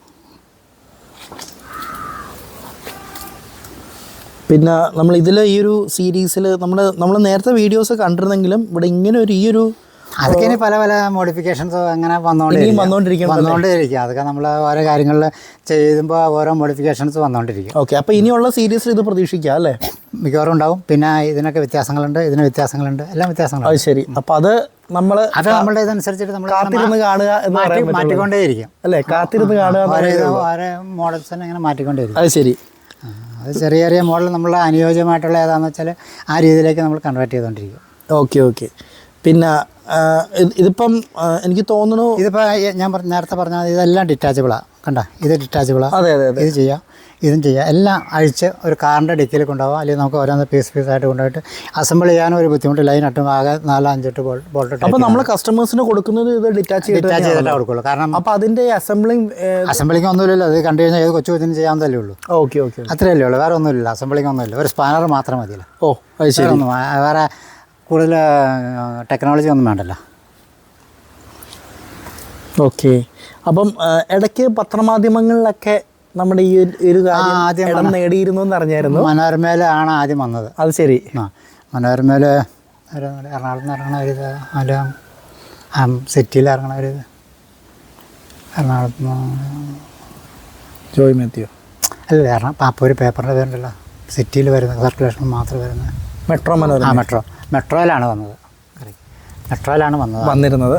പിന്നെ നമ്മൾ ഇതിൽ ഈ ഒരു സീരീസിൽ നമ്മൾ നമ്മൾ നേരത്തെ വീഡിയോസ് കണ്ടിരുന്നെങ്കിലും ഇവിടെ ഇങ്ങനെ ഒരു ഈ ഒരു അതൊക്കെ ഇനി പല പല മോഡിഫിക്കേഷൻസ് അങ്ങനെ വന്നുകൊണ്ടിരിക്കും അതൊക്കെ നമ്മൾ ഓരോ കാര്യങ്ങളിൽ ചെയ്യുമ്പോൾ ഓരോ മോഡിഫിക്കേഷൻസ് വന്നുകൊണ്ടിരിക്കും ഓക്കെ അപ്പോൾ ഇനിയുള്ള സീരീസിൽ ഇത് പ്രതീക്ഷിക്കാം അല്ലേ? മിക്കവാറും ഉണ്ടാവും. പിന്നെ ഇതിനൊക്കെ വ്യത്യാസങ്ങളുണ്ട് ഇതിന് വ്യത്യാസങ്ങളുണ്ട് എല്ലാം വ്യത്യാസങ്ങളുണ്ട്. അത് ശരി. അപ്പോൾ അത് നമ്മൾ അത് നമ്മളുടെ ഇതനുസരിച്ചിട്ട് നമ്മൾ കാത്തിരുന്ന് കാണുക മാറ്റിക്കൊണ്ടേയിരിക്കും. അല്ലേ? കാത്തിരുന്ന് കാണുക ഓരോ മോഡൽസ് തന്നെ ഇങ്ങനെ മാറ്റിക്കൊണ്ടേയിരിക്കും. അത് ശരി. അത് ചെറിയ ചെറിയ മോഡൽ നമ്മളുടെ അനുയോജ്യമായിട്ടുള്ള ഏതാണെന്ന് വെച്ചാൽ ആ രീതിയിലേക്ക് നമ്മൾ കൺവേർട്ട് ചെയ്തുകൊണ്ടിരിക്കും ഓക്കെ ഓക്കെ. പിന്നെ ഇതിപ്പം എനിക്ക് തോന്നുന്നു ഇതിപ്പോൾ ഞാൻ പറഞ്ഞ നേരത്തെ പറഞ്ഞാൽ ഇതെല്ലാം ഡിറ്റാച്ചബിളാണ് കണ്ട? ഇത് ഡിറ്റാച്ചബിളാണ് അതെ അതെ ഇത് ചെയ്യാം. ഇതും ചെയ്യാം. എല്ലാം അഴിച്ച് ഒരു കാറിന്റെ ഡിക്കിൽ കൊണ്ടുപോകാം അല്ലെങ്കിൽ നമുക്ക് ഓരോന്ന് പീസ് ആയിട്ട് കൊണ്ടുപോയിട്ട് അസംബിൾ ചെയ്യാനും ഒരു ബുദ്ധിമുട്ട് ലൈൻ ഇട്ടും ആകെ നാലോ അഞ്ചെട്ട് ബോൾട്ട് ബോൾട്ട് അപ്പോൾ നമ്മൾ കസ്റ്റമേഴ്സിന് കൊടുക്കുന്നത് ഇത് ഡിറ്റാച്ച് ഡിറ്റാച്ച് ചെയ്തിട്ടേ കൊടുക്കുള്ളൂ. കാരണം അപ്പോൾ അതിന്റെ അസംബ്ലിംഗ് അസംബ്ലിംഗ് ഒന്നുമില്ലല്ലോ. അത് കണ്ടു കഴിഞ്ഞാൽ ഏത് കൊച്ചു കൊച്ചിന് ചെയ്യാൻ തന്നെ ഉള്ളൂ. ഓക്കെ ഓക്കെ അത്രയല്ലേ ഉള്ളൂ. വേറെ ഒന്നുമില്ല. അസംബ്ലിംഗ് ഒന്നുമില്ല. ഒരു സ്പാനർ മാത്രം മതിയല്ലോ. ഓ അത് ശരി. വേറെ കൂടുതൽ ടെക്നോളജി ഒന്നും വേണ്ടല്ലോ. ഓക്കെ. അപ്പം ഇടയ്ക്ക് പത്രമാധ്യമങ്ങളിലൊക്കെ നമ്മുടെ ഈ ഒരു- കാര്യം ആദ്യം നേടിയിരുന്നു എന്ന് അറിഞ്ഞായിരുന്നു. മനോരമയിലാണ് ആദ്യം വന്നത്. അത് ശരി. ആ മനോരമയിൽ എറണാകുളത്ത് നിന്ന് ഇറങ്ങണ ഒരു ആ സിറ്റിയിൽ ഇറങ്ങണ ഒരു എറണാകുളത്ത് നിന്ന് ജോയ് മാത്യു. അല്ല എറണാകുളം ഒരു പേപ്പറിന്റെ പേരുണ്ടല്ലോ സിറ്റിയിൽ വരുന്ന സർക്കുലേഷൻ മാത്രം വരുന്നത് മെട്രോ ആ മനോരമ മെട്രോ. മെട്രോയിലാണ് വന്നത്. മെട്രോയിലാണ് വന്നത്. വന്നിരുന്നത്.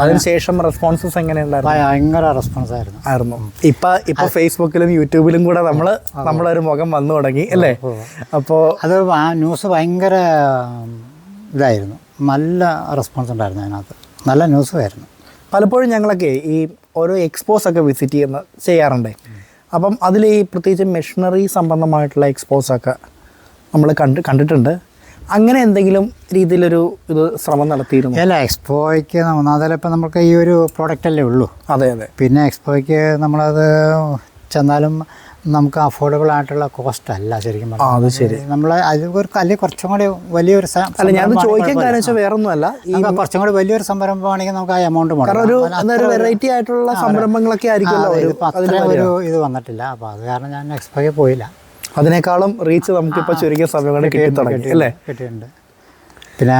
അതിനുശേഷം റെസ്പോൺസസ് എങ്ങനെയുണ്ടായിരുന്നു? ഭയങ്കര റെസ്പോൺസ് ആയിരുന്നു. ആയിരുന്നു. ഇപ്പൊ ഇപ്പൊ ഫേസ്ബുക്കിലും യൂട്യൂബിലും കൂടെ നമ്മൾ നമ്മളൊരു മുഖം വന്നു തുടങ്ങി അല്ലേ? അപ്പോ അത് ആ ന്യൂസ് ഭയങ്കര ഇതായിരുന്നു. നല്ല റെസ്പോൺസ് ഉണ്ടായിരുന്നു അതിനകത്ത്. നല്ല ന്യൂസ് ആയിരുന്നു. പലപ്പോഴും ഞങ്ങളൊക്കെ ഈ ഓരോ എക്സ്പോസ് ഒക്കെ വിസിറ്റ് ചെയ്യുന്ന ചെയ്യാറുണ്ട്. അപ്പം അതിൽ ഈ പ്രത്യേകിച്ച് മെഷീനറി സംബന്ധമായിട്ടുള്ള എക്സ്പോസ് ഒക്കെ നമ്മൾ കണ്ട് കണ്ടിട്ടുണ്ട്. അങ്ങനെ എന്തെങ്കിലും രീതിയിലൊരു ഇത് ശ്രമം നടത്തിയിരുന്നു? അല്ല എക്സ്പോയ്ക്ക് ഒന്നാമതല്ല ഇപ്പം നമുക്ക് ഈ ഒരു പ്രോഡക്റ്റ് അല്ലേ ഉള്ളൂ. അതെ അതെ. പിന്നെ എക്സ്പോയ്ക്ക് നമ്മളത് ചെന്നാലും നമുക്ക് അഫോർഡബിൾ ആയിട്ടുള്ള കോസ്റ്റ് അല്ല ശരിക്കും അത് ശരി. നമ്മൾ അതിൽ ഒരു അല്ലെങ്കിൽ കുറച്ചും കൂടി വലിയൊരു അല്ല ഞാൻ ചോദിക്കാൻ കാരണം വെച്ചാൽ വേറെ ഒന്നുമല്ല കുറച്ചും കൂടി വലിയൊരു സംരംഭമാണെങ്കിൽ നമുക്ക് ആ എമൗണ്ട് ഒരു വെറൈറ്റി ആയിട്ടുള്ള സംരംഭങ്ങളൊക്കെ ആയിരിക്കും ഒരു ഇത് വന്നിട്ടില്ല. അപ്പോൾ അത് കാരണം ഞാൻ എക്സ്പോയ്ക്ക് പോയില്ല. അതിനേക്കാളും റീച്ച് നമുക്കിപ്പോൾ ചുരുങ്ങിയ സമയം കൊണ്ട് കിട്ടി തുടങ്ങി അല്ലേ? കിട്ടിയിട്ടുണ്ട്. പിന്നെ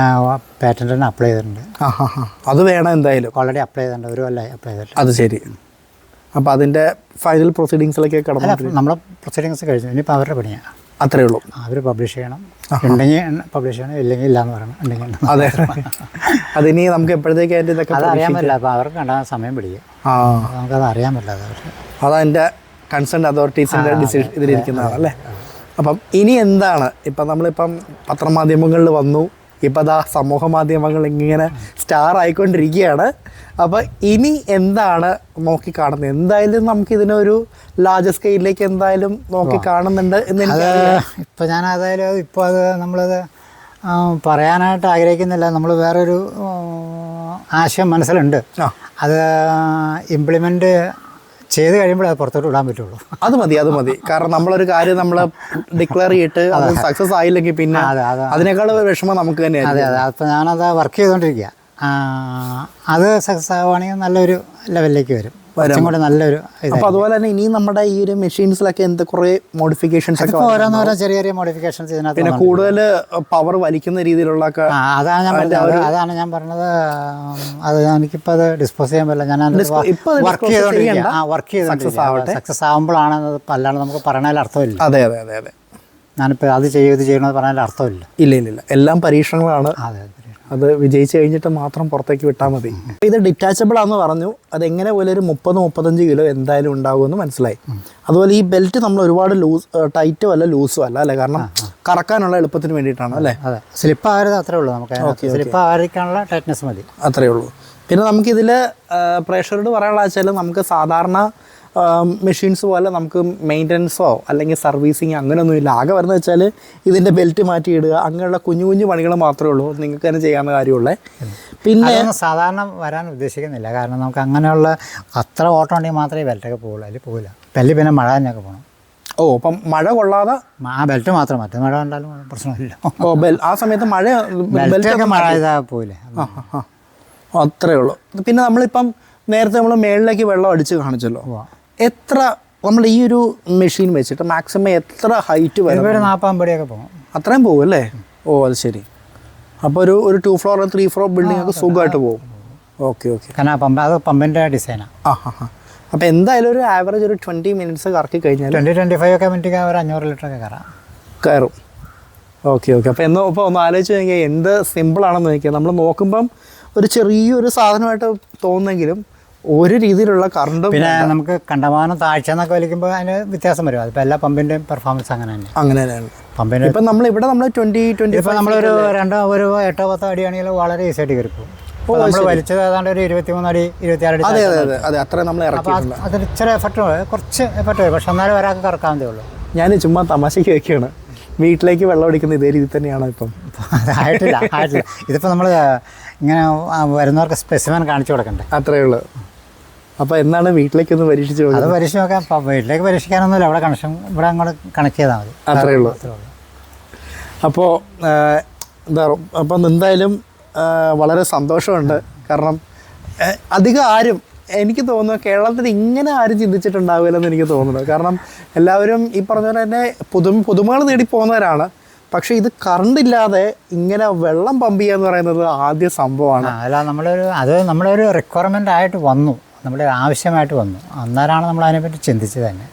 പാറ്റന്റിന് അപ്ലൈ ചെയ്തിട്ടുണ്ട് ആ ഹാ ഹാ അത് വേണം എന്തായാലും. ഓൾറെഡി അപ്ലൈ ചെയ്തിട്ടുണ്ട് ഒരു കൊല്ലമായി അപ്ലൈ ചെയ്തിട്ടുണ്ട്. അത് ശരി. അപ്പോൾ അതിന്റെ ഫൈനൽ പ്രൊസീഡിങ്സിലൊക്കെ കടന്നു നമ്മുടെ പ്രൊസീഡിങ്സ് കഴിഞ്ഞു. ഇനിയിപ്പോൾ അവരുടെ പണിയാണ് അത്രേ ഉള്ളൂ. അവർ പബ്ലിഷ് ചെയ്യണം. ഉണ്ടെങ്കിൽ പബ്ലിഷ് ചെയ്യണം ഇല്ലെങ്കിൽ ഇല്ല എന്ന് പറയണം. ഉണ്ടെങ്കിൽ അതെ. അതിനി നമുക്ക് എപ്പോഴത്തേക്ക് അതിന്റെ ഇതൊക്കെ അറിയാൻ പറ്റില്ല. അപ്പോൾ അവർക്ക് കണ്ടാൽ സമയം പിടിക്കും. ആ. നമുക്കത് അറിയാൻ പറ്റില്ല. അത് അവർ അതതിന്റെ കൺസേൺ അതോറിറ്റീസിന്റെ ഡിസിഷൻ ഇതിലിരിക്കുന്നതാണ് അല്ലേ? അപ്പം ഇനി എന്താണ്? ഇപ്പം നമ്മളിപ്പം പത്രമാധ്യമങ്ങളിൽ വന്നു ഇപ്പം അതാ സമൂഹ മാധ്യമങ്ങൾ ഇങ്ങനെ സ്റ്റാർ ആയിക്കൊണ്ടിരിക്കുകയാണ്. അപ്പം ഇനി എന്താണ് നോക്കി കാണുന്നത് എന്തായാലും നമുക്ക് ഇതിനൊരു ലാർജ് സ്കെയിലിലേക്ക് എന്തായാലും നോക്കി കാണുന്നുണ്ട് എന്ന് ഇപ്പം ഞാൻ അതായാലും ഇപ്പോൾ അത് നമ്മളത് പറയാനായിട്ട് ആഗ്രഹിക്കുന്നില്ല. നമ്മൾ വേറൊരു ആശയം മനസ്സിലുണ്ട്. അത് ഇംപ്ലിമെന്റ് ചെയ്ത് കഴിയുമ്പോൾ അത് പുറത്തോട്ട് വിടാൻ പറ്റുള്ളൂ. അത് മതി അത് മതി. കാരണം നമ്മളൊരു കാര്യം നമ്മൾ ഡിക്ലെയർ ചെയ്തിട്ട് അത് സക്സസ് ആയില്ലെങ്കിൽ പിന്നെ അതെ അതെ. അതിനേക്കാൾ വിഷമം നമുക്ക് തന്നെയായിരിക്കും. അതെ അതെ. അപ്പം ഞാനത് വർക്ക് ചെയ്തുകൊണ്ടിരിക്കുക അത് സക്സസ് ആവുകയാണെങ്കിൽ നല്ലൊരു ലെവലിലേക്ക് വരും. കുറച്ചും കൂടി നല്ലൊരു അപ്പോൾ അതുപോലെ തന്നെ ഇനി നമ്മുടെ ഈ ഒരു മെഷീൻസിലൊക്കെ എന്ത് കുറെ മോഡിഫിക്കേഷൻസ് ഒക്കെ ഓരോന്നോരോ ചെറിയ ചെറിയ മോഡിഫിക്കേഷൻസ് ഇതിനകത്ത് പിന്നെ കൂടുതൽ പവർ വലിക്കുന്ന രീതിയിലുള്ള അതാണ് ഞാൻ പറഞ്ഞത്. അത് അതാണ് ഞാൻ പറഞ്ഞത്. അത് എനിക്കിപ്പോൾ അത് ഡിസ്പോസ് ചെയ്യാൻ പറ്റില്ല. ഞാൻ വർക്ക് dispose ചെയ്തുകൊണ്ടിരിക്കുക ചെയ്യണ്ട. ആ വർക്ക് ചെയ്തുകൊണ്ടിരിക്കുക സക്സസ് ആകുമ്പോഴാണ് അല്ലാണ്ട് നമുക്ക് പറയണതിൽ അർത്ഥമില്ല. അതെ അതെ അതെ അതെ. ഞാനിപ്പോൾ അത് ചെയ്യും ഇത് ചെയ്യണമെന്ന് പറഞ്ഞാൽ അർത്ഥമില്ല. ഇല്ല ഇല്ല ഇല്ല. എല്ലാം പരീക്ഷണങ്ങളാണ്. അതെ. അതെ വിജയിച്ചു കഴിഞ്ഞിട്ട് മാത്രം പുറത്തേക്ക് വിട്ടാൽ മതി. ഇത് ഡിറ്റാച്ചബിൾ ആണെന്ന് പറഞ്ഞു. അത് എങ്ങനെ പോലെ ഒരു മുപ്പത് മുപ്പത്തഞ്ച് കിലോ എന്തായാലും ഉണ്ടാകുമെന്ന് മനസ്സിലായി. അതുപോലെ ഈ ബെൽറ്റ് നമ്മൾ ഒരുപാട് ലൂസ് ടൈറ്റും അല്ല ലൂസും അല്ല അല്ലേ? കാരണം കറക്കാനുള്ള എളുപ്പത്തിന് വേണ്ടിയിട്ടാണ് അല്ലേ? അതെ സ്ലിപ്പ് ആവരുത് അത്രേ ഉള്ളൂ നമുക്ക്. സ്ലിപ്പ് ആവാതിരിക്കാനുള്ള ടൈറ്റ്നസ് മതി. അത്രേ ഉള്ളൂ. പിന്നെ നമുക്കിതിൽ പ്രേക്ഷകരോട് പറയാനുള്ള വെച്ചാൽ നമുക്ക് സാധാരണ മെഷീൻസ് പോലെ നമുക്ക് മെയിന്റനൻസോ അല്ലെങ്കിൽ സർവീസിങ് അങ്ങനെയൊന്നുമില്ല ആകെ വരുന്നത് വെച്ചാൽ ഇതിന്റെ ബെൽറ്റ് മാറ്റിയിടുക അങ്ങനെയുള്ള കുഞ്ഞു കുഞ്ഞു പണികൾ മാത്രമേ ഉള്ളൂ. നിങ്ങൾക്ക് തന്നെ ചെയ്യാവുന്ന കാര്യമുള്ളേ. പിന്നെ സാധാരണ വരാൻ ഉദ്ദേശിക്കുന്നില്ല. കാരണം നമുക്ക് അങ്ങനെയുള്ള അത്ര ഓട്ടം ഉണ്ടെങ്കിൽ മാത്രമേ ബെൽറ്റൊക്കെ പോകുള്ളൂ അതിൽ പോകില്ല ബെല്ലിൽ പിന്നെ മഴ തന്നെയൊക്കെ പോകണം ഓ അപ്പം മഴ കൊള്ളാതെ ആ ബെൽറ്റ് മാത്രം മറ്റേ മഴ കണ്ടാലും പ്രശ്നമില്ല. ഓ ബെൽ ആ സമയത്ത് മഴ ബെൽറ്റൊക്കെ മഴ ഇതാ പോയില്ലേ. അത്രേ ഉള്ളൂ. പിന്നെ നമ്മളിപ്പം നേരത്തെ നമ്മൾ മേളിലേക്ക് വെള്ളം അടിച്ച് കാണിച്ചല്ലോ. എത്ര നമ്മൾ ഈ ഒരു മെഷീൻ വെച്ചിട്ട് മാക്സിമം എത്ര ഹൈറ്റ് വരും നാൽപ്പമ്പടിയൊക്കെ പോകും അത്രയും പോകും അല്ലേ? ഓ അത് ശരി. അപ്പോൾ ഒരു ഒരു two floor three floor building ഒക്കെ സുഖമായിട്ട് പോകും ഓക്കെ ഓക്കെ കാരണം പമ്പ് അത് പമ്പിന്റെ ഡിസൈനാണ് ആ. ഹാ ഹാ അപ്പോൾ എന്തായാലും ഒരു ആവറേജ് ഒരു ട്വന്റി മിനിറ്റ്സ് കറക്കി കഴിഞ്ഞാൽ ട്വന്റി ട്വന്റി ഫൈവ് ഒക്കെ മിനിറ്റ് ഒരു അഞ്ഞൂറ് ലിറ്റർ ഒക്കെ കയറാം. കയറും. ഓക്കെ ഓക്കെ അപ്പോൾ എന്നോ ഇപ്പോൾ ഒന്ന് ആലോചിച്ച് നോക്കിയാൽ എന്ത് സിമ്പിളാണെന്ന് നോക്കിയാൽ നമ്മൾ നോക്കുമ്പം ഒരു ചെറിയൊരു സാധനമായിട്ട് തോന്നുന്നെങ്കിലും ഒരു രീതിയിലുള്ള കറണ്ടും പിന്നെ നമുക്ക് കണ്ടമാനം താഴ്ച എന്നൊക്കെ വലിക്കുമ്പോൾ അതിന് വ്യത്യാസം വരും. അതിപ്പോൾ എല്ലാ പമ്പിന്റെയും പെർഫോമൻസ് അങ്ങനെ തന്നെ. അങ്ങനെ തന്നെയാണ്. പമ്പിന്റെ ഇപ്പം നമ്മൾ ഇവിടെ നമ്മൾ ട്വന്റി ട്വന്റി ഇപ്പോൾ നമ്മളൊരു രണ്ടോ ഒരു എട്ടോ പത്തോ അടിയാണെങ്കിൽ വളരെ ഈസി ആയിട്ട് കയറി നമ്മൾ വലിച്ചത് ഏതാണ്ട് ഒരു ഇരുപത്തിമൂന്ന് അടി ഇരുപത്തിയാറ് അടി അതെ നമ്മൾ ഇച്ചിരി എഫക്റ്റ് കുറച്ച് എഫക്റ്റ് വരും പക്ഷെ എന്നാലും ഒരാൾക്ക് കറക്കാവുന്നതേ ഉള്ളൂ. ഞാൻ ചുമ്മാ തമാശയ്ക്ക് വെക്കുകയാണ് വീട്ടിലേക്ക് വെള്ളം അടിക്കുന്ന ഇതേ രീതി തന്നെയാണ് ഇപ്പം. ആയിട്ടില്ല ആയിട്ടില്ല. ഇതിപ്പോൾ നമ്മൾ ഇങ്ങനെ വരുന്നവർക്ക് സ്പെസിമൻ കാണിച്ചു കൊടുക്കണ്ടേ? അത്രയേ ഉള്ളൂ. അപ്പോൾ എന്നാണ് വീട്ടിലേക്ക് ഒന്ന് പരീക്ഷിച്ച് അത് പരീക്ഷ നോക്കാം. ഇപ്പം വീട്ടിലേക്ക് പരീക്ഷിക്കാനൊന്നുമില്ല. അവിടെ കണക്ഷൻ ഇവിടെ അങ്ങോട്ട് കണക്ട് ചെയ്താൽ മതി. അത്രേ ഉള്ളൂ. അപ്പോ അപ്പോൾ എന്താ പറയുക അപ്പം എന്തായാലും വളരെ സന്തോഷമുണ്ട്. കാരണം അധികം ആരും എനിക്ക് തോന്നുന്നു കേരളത്തിൽ ഇങ്ങനെ ആരും ചിന്തിച്ചിട്ടുണ്ടാവില്ലെന്ന് എനിക്ക് തോന്നുന്നു. കാരണം എല്ലാവരും ഈ പറഞ്ഞ പോലെ തന്നെ പുതുമ പുതുമകൾ നേടി പോകുന്നവരാണ്. പക്ഷേ ഇത് കറണ്ട് ഇല്ലാതെ ഇങ്ങനെ വെള്ളം പമ്പ് ചെയ്യുക എന്ന് പറയുന്നത് ആദ്യ സംഭവമാണ്. അല്ല നമ്മളൊരു അത് നമ്മളൊരു ഒരു റിക്വയർമെന്റ് ആയിട്ട് വന്നു. നമ്മുടെ ആവശ്യമായിട്ട് വന്നു. അന്നേരമാണ് നമ്മൾ അതിനെപ്പറ്റി ചിന്തിച്ചത് തന്നെ.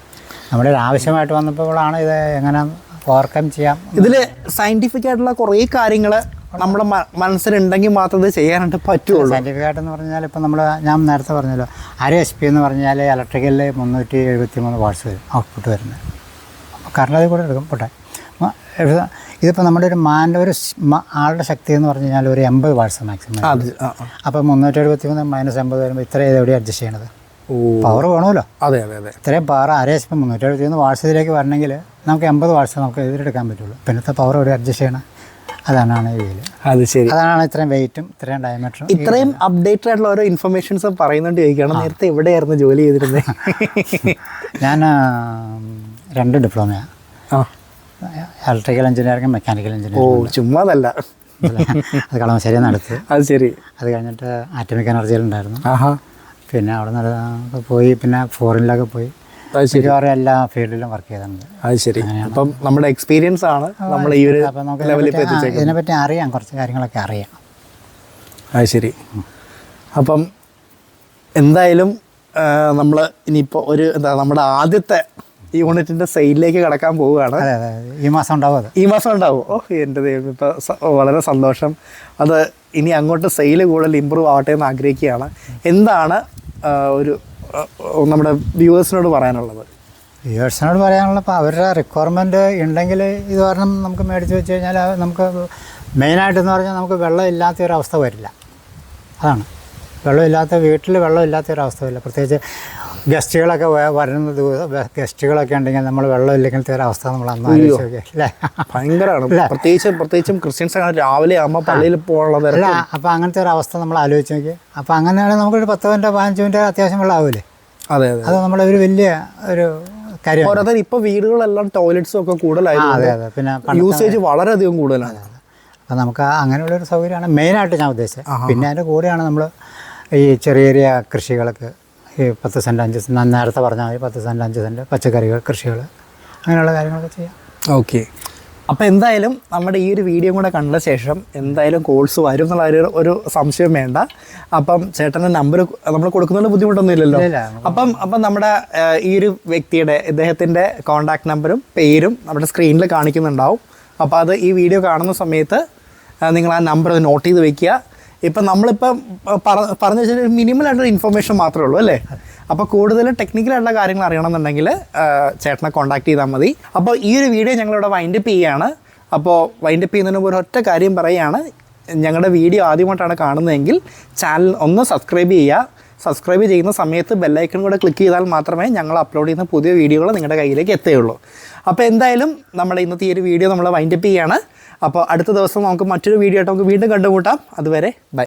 നമ്മുടെ ഒരു ആവശ്യമായിട്ട് വന്നപ്പോഴാണ് ഇത് എങ്ങനെ ഓവർകം ചെയ്യാം. ഇതിൽ സയന്റിഫിക് ആയിട്ടുള്ള കുറേ കാര്യങ്ങൾ നമ്മുടെ മനസ്സിലുണ്ടെങ്കിൽ മാത്രമേ ഇത് ചെയ്യാനായിട്ട് പറ്റുള്ളൂ. സയന്റിഫിക് ആയിട്ടെന്ന് പറഞ്ഞാൽ ഇപ്പോൾ നമ്മൾ ഞാൻ നേരത്തെ പറഞ്ഞല്ലോ അര എസ് പി എന്ന് പറഞ്ഞാൽ ഇലക്ട്രിക്കലിൽ മുന്നൂറ്റി എഴുപത്തി മൂന്ന് വാട്ട്സ് വരും ഔട്ട്പുട്ട് വരുന്നത്. കറണ്ട് അതിൽ കൂടെ എടുക്കും. പോട്ടെ. ഇതിപ്പോൾ നമ്മുടെ ഒരു മാന്റെ ഒരു ആളുടെ ശക്തി എന്ന് പറഞ്ഞു കഴിഞ്ഞാൽ ഒരു എൺപത് വാട്ട്സ് മാക്സിമം. അപ്പോൾ മുന്നൂറ്റി എഴുപത്തി മൂന്ന് മൈനസ് എൺപത് വരുമ്പോൾ ഇത്ര ഇത് എവിടെ അഡ്ജസ്റ്റ് ചെയ്യണത്? പവർ വേണമല്ലോ. അതെ അതെ അതെ. ഇത്രയും പവർ ആരേ ഇപ്പം മുന്നൂറ്റി എഴുപത്തി മൂന്ന് വാട്ട്സ് ഇതിലേക്ക് വരണമെങ്കിൽ നമുക്ക് എൺപത് വാട്ട്സ് നമുക്ക് ഇതിലെടുക്കാൻ പറ്റുള്ളൂ. പിന്നത്തെ പവർ എവിടെ അഡ്ജസ്റ്റ് ചെയ്യണം? അതാണ് അത് ശരി. അതാണ് ഇത്രയും വെയിറ്റും ഇത്രയും ഡയമീറ്ററും ഇത്രയും അപ്ഡേറ്റഡ് ആയിട്ടുള്ള ഓരോ ഇൻഫർമേഷൻസ് പറയുന്നുണ്ട് ചോദിക്കുകയാണ്. നേരത്തെ എവിടെയായിരുന്നു ജോലി ചെയ്തിരുന്നത് ഞാൻ രണ്ട് ഡിപ്ലോമയാണ് ഇലക്ട്രിക്കൽ എഞ്ചിനീയറിംഗ് മെക്കാനിക്കൽ ഓ എഞ്ചിനീയറിംഗ് ചുമ്മാതല്ല. അത് കളമശ്ശേരി നടത്തി. അത് ശരി. അത് കഴിഞ്ഞിട്ട് ആറ്റമിക് എനർജിയിലുണ്ടായിരുന്നു ആഹാ. പിന്നെ അവിടെ നിന്ന് പോയി പിന്നെ ഫോറിനിലൊക്കെ പോയി. അത് ശരി. മിക്കവാറും എല്ലാ ഫീൽഡിലും വർക്ക് ചെയ്തിട്ടുണ്ട്. അത് ശരി. അപ്പം നമ്മുടെ എക്സ്പീരിയൻസ് ആണ് നമ്മൾ ഈ ഒരു അപ്പോൾ നമുക്ക് ലെവലിൽ ഇപ്പോൾ ഇതിനെപ്പറ്റി- ആ, എത്തിച്ചേക്കുന്നത്. ഇതിനെപ്പറ്റി അറിയാം കുറച്ച് കാര്യങ്ങളൊക്കെ അറിയാം. അത് ശരി. അപ്പം എന്തായാലും നമ്മൾ ഇനിയിപ്പോൾ ഒരു എന്താ നമ്മുടെ ആദ്യത്തെ യൂണിറ്റിന്റെ സെയിലിലേക്ക് കടക്കാൻ പോവുകയാണ്. ഈ മാസം ഉണ്ടാവും ഈ മാസം ഉണ്ടാവും. ഓ എന്റെ ദൈവം ഇപ്പോൾ വളരെ സന്തോഷം. അത് ഇനി അങ്ങോട്ട് സെയിൽ കൂടുതൽ ഇമ്പ്രൂവ് ആവട്ടെ എന്ന് ആഗ്രഹിക്കുകയാണ്. എന്താണ് ഒരു നമ്മുടെ വ്യൂവേഴ്സിനോട് പറയാനുള്ളത്? വ്യൂവേഴ്സിനോട് പറയാനുള്ള ഇപ്പോൾ അവരുടെ റിക്വയർമെന്റ് ഉണ്ടെങ്കിൽ ഇത് കാരണം നമുക്ക് മേടിച്ച് വെച്ച് കഴിഞ്ഞാൽ മെയിൻ നമുക്ക് മെയിനായിട്ടെന്ന് പറഞ്ഞാൽ നമുക്ക് വെള്ളം ഇല്ലാത്ത ഒരു അവസ്ഥ വരില്ല. അതാണ്. വെള്ളമില്ലാത്ത വീട്ടിൽ വെള്ളമില്ലാത്ത ഒരു അവസ്ഥ വരില്ല. പ്രത്യേകിച്ച് ഗസ്റ്റുകളൊക്കെ വരുന്ന ദിവസം ഗസ്റ്റുകളൊക്കെ ഉണ്ടെങ്കിൽ നമ്മൾ വെള്ളം ഇല്ലെങ്കിൽ അവസ്ഥ നമ്മൾ അന്ന് അല്ലേ? ഭയങ്കരമാണ് പ്രത്യേകിച്ച് പ്രത്യേകിച്ചും ക്രിസ്ത്യൻസ് രാവിലെ ആകുമ്പോൾ പള്ളിയിൽ പോകാനുള്ള അല്ല അപ്പോൾ അങ്ങനത്തെ ഒരു അവസ്ഥ നമ്മൾ ആലോചിച്ച് നോക്കി. അപ്പോൾ അങ്ങനെയാണെങ്കിൽ നമുക്കൊരു പത്ത് മിനിറ്റ് പതിനഞ്ച് മിനിറ്റ് അത്യാവശ്യം വെള്ളം ആവില്ലേ അതെ അതെ. അത് നമ്മളെ ഒരു വലിയ ഒരു കാര്യമാണ്. പോരാതെ ഇപ്പൊ വീടുകളെല്ലാം ടോയ്ലറ്റ്സും ഒക്കെ കൂടുതലായി അതെ അതെ. പിന്നെ യൂസേജ് വളരെയധികം കൂടുതലാണ്. അപ്പം നമുക്ക് അങ്ങനെയുള്ളൊരു സൗകര്യമാണ് മെയിനായിട്ട് ഞാൻ ഉദ്ദേശിച്ചത്. പിന്നെ അതിന്റെ കൂടെയാണ് നമ്മൾ ഈ ചെറിയ ചെറിയ കൃഷികളൊക്കെ ഈ പത്ത് സെന്റ് അഞ്ച് സെന്റ് നേരത്തെ പറഞ്ഞാൽ മതി പത്ത് സെന്റ് അഞ്ച് സെന്റ് പച്ചക്കറികൾ കൃഷികൾ അങ്ങനെയുള്ള കാര്യങ്ങളൊക്കെ ചെയ്യാം. ഓക്കെ. അപ്പോൾ എന്തായാലും നമ്മുടെ ഈ ഒരു വീഡിയോ കൂടെ കണ്ട ശേഷം എന്തായാലും കോഴ്സ് വരും എന്നുള്ള ഒരു ഒരു സംശയം വേണ്ട. അപ്പം ചേട്ടന്റെ നമ്പർ നമ്മൾ കൊടുക്കുന്നതിന് ബുദ്ധിമുട്ടൊന്നും ഇല്ലല്ലോ അപ്പം അപ്പം നമ്മുടെ ഈ ഒരു വ്യക്തിയുടെ ഇദ്ദേഹത്തിന്റെ കോൺടാക്ട് നമ്പറും പേരും നമ്മുടെ സ്ക്രീനിൽ കാണിക്കുന്നുണ്ടാവും. അപ്പോൾ അത് ഈ വീഡിയോ കാണുന്ന സമയത്ത് നിങ്ങൾ ആ നമ്പർ നോട്ട് ചെയ്ത് വെക്കുക. ഇപ്പം നമ്മളിപ്പം പറ പറഞ്ഞു വെച്ചാൽ മിനിമം ആയിട്ടൊരു ഇൻഫർമേഷൻ മാത്രമേ ഉള്ളൂ അല്ലേ? അപ്പോൾ കൂടുതൽ ടെക്നിക്കലായിട്ടുള്ള കാര്യങ്ങൾ അറിയണമെന്നുണ്ടെങ്കിൽ ചേട്ടനെ കോൺടാക്ട് ചെയ്താൽ മതി. അപ്പോൾ ഈ ഒരു വീഡിയോ ഞങ്ങളിവിടെ വൈൻഡപ്പ് ചെയ്യുകയാണ് അപ്പോൾ വൈൻഡപ്പ് ചെയ്യുന്നതിന് മുമ്പ് ഒരു ഒറ്റ കാര്യം പറയുകയാണ്. ഞങ്ങളുടെ വീഡിയോ ആദ്യമായിട്ടാണ് കാണുന്നതെങ്കിൽ ചാനൽ ഒന്ന് സബ്സ്ക്രൈബ് ചെയ്യുക. സബ്സ്ക്രൈബ് ചെയ്യുന്ന സമയത്ത് ബെല്ലൈക്കൺ കൂടെ ക്ലിക്ക് ചെയ്താൽ മാത്രമേ ഞങ്ങൾ അപ്ലോഡ് ചെയ്യുന്ന പുതിയ വീഡിയോകൾ നിങ്ങളുടെ കയ്യിലേക്ക് എത്തുകയുള്ളൂ. അപ്പോൾ എന്തായാലും നമ്മുടെ ഇന്നത്തെ ഈ ഒരു വീഡിയോ നമ്മൾ വൈൻഡപ്പ് ചെയ്യുകയാണ് അപ്പോൾ അടുത്ത ദിവസം നമുക്ക് മറ്റൊരു വീഡിയോ ആയിട്ട് നമുക്ക് വീണ്ടും കണ്ടുമുട്ടാം. അതുവരെ ബൈ.